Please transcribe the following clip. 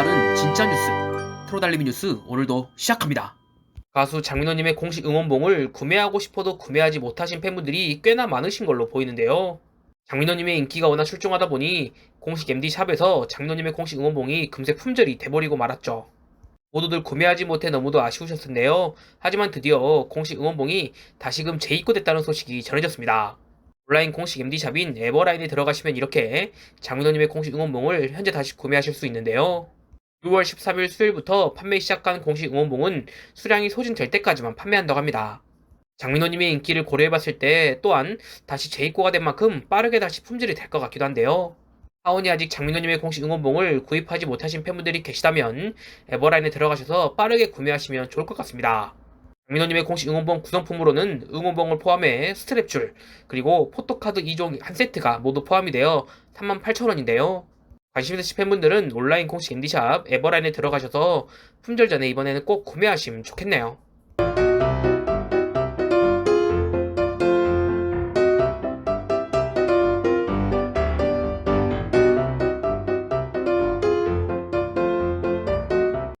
빠른 진짜 뉴스 프로달리미 뉴스 오늘도 시작합니다. 가수 장민호님의 공식 응원봉을 구매하고 싶어도 구매하지 못하신 팬분들이 꽤나 많으신 걸로 보이는데요. 장민호님의 인기가 워낙 출중하다 보니 공식 MD 샵에서 장민호님의 공식 응원봉이 금세 품절이 돼버리고 말았죠. 모두들 구매하지 못해 너무도 아쉬우셨을 텐데요. 하지만 드디어 공식 응원봉이 다시금 재입고됐다는 소식이 전해졌습니다. 온라인 공식 MD샵인 에버라인에 들어가시면 이렇게 장민호님의 공식 응원봉을 현재 다시 구매하실 수 있는데요. 6월 13일 수요일부터 판매 시작한 공식 응원봉은 수량이 소진될 때까지만 판매한다고 합니다. 장민호님의 인기를 고려해봤을 때 또한 다시 재입고가 된 만큼 빠르게 다시 품질이 될 것 같기도 한데요. 하온이 아직 장민호님의 공식 응원봉을 구입하지 못하신 팬분들이 계시다면 에버라인에 들어가셔서 빠르게 구매하시면 좋을 것 같습니다. 장민호님의 공식 응원봉 구성품으로는 응원봉을 포함해 스트랩줄 그리고 포토카드 2종 한 세트가 모두 포함이 되어 38,000원인데요. 관심 있으신 팬분들은 온라인 공식 MD샵 에버라인에 들어가셔서 품절 전에 이번에는 꼭 구매하시면 좋겠네요.